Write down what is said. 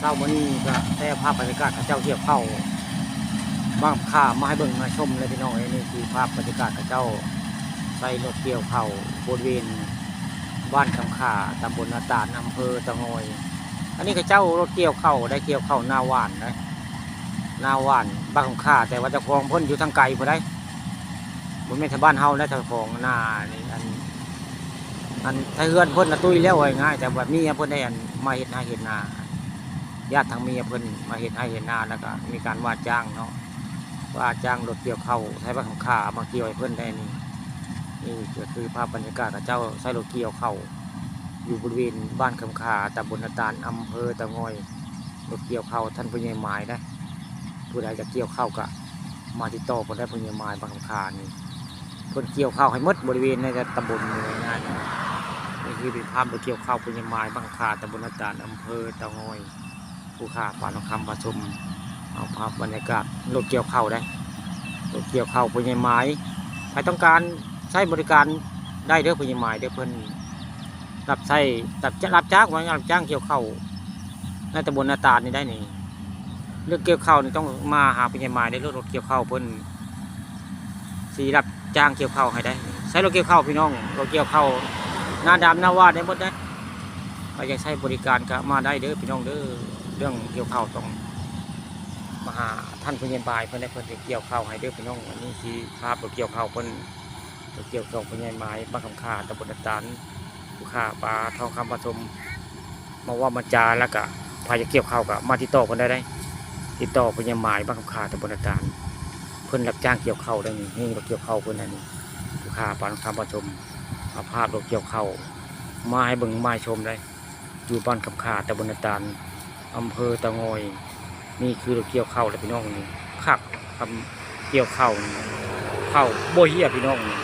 เช้ามื้อนี้ก็ได้ภาพบรรยากาศเขาเจ้าเกี่ยวเข้าบ้างข้ามาให้เบิ่งมาชมเลยพี่น้องเอ้ยนี่คือภาพบรรยากาศเขาเจ้าใส่รถเกี่ยวเข้าบริเวณบ้านคำขาตำบลนาตาลอำเภอตะงอย อันนี้เขาเจ้ารถเกี่ยวเข้าได้เกี่ยวเข้านาหวานนะนาหวานบ้านคำขาแต่ว่าจ้าของพิ่นอยู่ทางไกลพอได้บนแม่นชาวบ้านเฮาและเจ้าของนานี่อันอันถ้าเฮือนพิ่นน่ะตุ้ยแล้วง่ายแต่แบบนี้เพิ่นได้อันมาเฮ็ดนาเฮ็ดนา ญาติทางเมียเพิ่นมาเฮ็ดให้เฮ็ดนาแล้วก็มีการว่าจ้างเนาะว่าจ้างรถเกี่ยวเข้าวใช้บ้านคำขามาเกี่ยวให้เพิ่นได้นี่นี่ก็คือภาพบรรยากาศกับเจ้าใช้รถเกี่ยวเข้าวอยู่บริเวณบ้านคำคาตำบลนาตาลอำเภอตะงอยรถเกี่ยวเข้าวท่านผู้ใหญ่หมายได้ผู้ใดจะเกี่ยวเข้าวก็มาติดต่อคนได้ผู้ใหญ่หมายบ้านคำคานี่เพิ่นเกี่ยวเข้าวให้หมดบริเวณในตำบลนี่ง่ายนี่คือเป็นภาพรถเกี่ยวเข้าวผู้ใหญ่หมายบ้านคำคาตำบลนาตาลอำเภอตะงอย ผู้ข่าปานคำประชมเอาภาพบรรยากาศรถเกี่ยวเข้าได้รถเกี่ยวเข้าวผู้ใหญ่หมายใครต้องการใช้บริการได้เด้อผู้ใหญ่หมายเด้อเพิ่นรับใช้รับจ้ารับจ้างว่ารับจ้างเกี่ยวเข้าในตำบลนาตาลนี่ได้นี่เรื่องเกี่ยวเข้านี่ต้องมาหาพญามายได้รถรถเกี่ยวเข้าเพิ่นสีรับจ้างเกี่ยวเข้าให้ได้ ใช้รถเกี่ยวเข้าพี่น้องรถเกี่ยวเข้าหน้าดำหน้าวาดได้หมดได้ใครอยากใช้บริการก็มาได้เด้อพี่น้องเด้อ เรื่องเกี่ยวข้าวต้องมาหาท่านพญามายเพิ่นได้เพิ่อนเกี่ยวข้าวให้เด้อพี่น้องอันนี้คือภาพเกี่ยวข้าวเพิ่อนเกี่ยวข้าวพญามายบ้านคำคาตำบลนาตาลลูกค้าปลาทองคำผสมมาว่ามันจาแล้วก็พายจะเกี่ยวข้าวกับมาติดต่อกันได้ได้ติดต่อเพิ่นยังหมายบ้านคำคาตำบลนาตาลเพิ่อนรับจ้างเกี่ยวข้าวได้นี่นี่เราเกี่ยวข้าวเพิ่นอันนี้ลูกค้าปลาทองคำผสมเอาภาพเราเกี่ยวข้าวมาให้เบิ่งมาให้ชมได้อยู่บ้านคำคาตำบลนาตาล อำเภอตะงอย นี่คือเราเกี่ยวเข้าแล้วพี่น้องนี่คักคำเกี่ยวเข้าวนี่ข้าโบเฮียพี่น้องนี่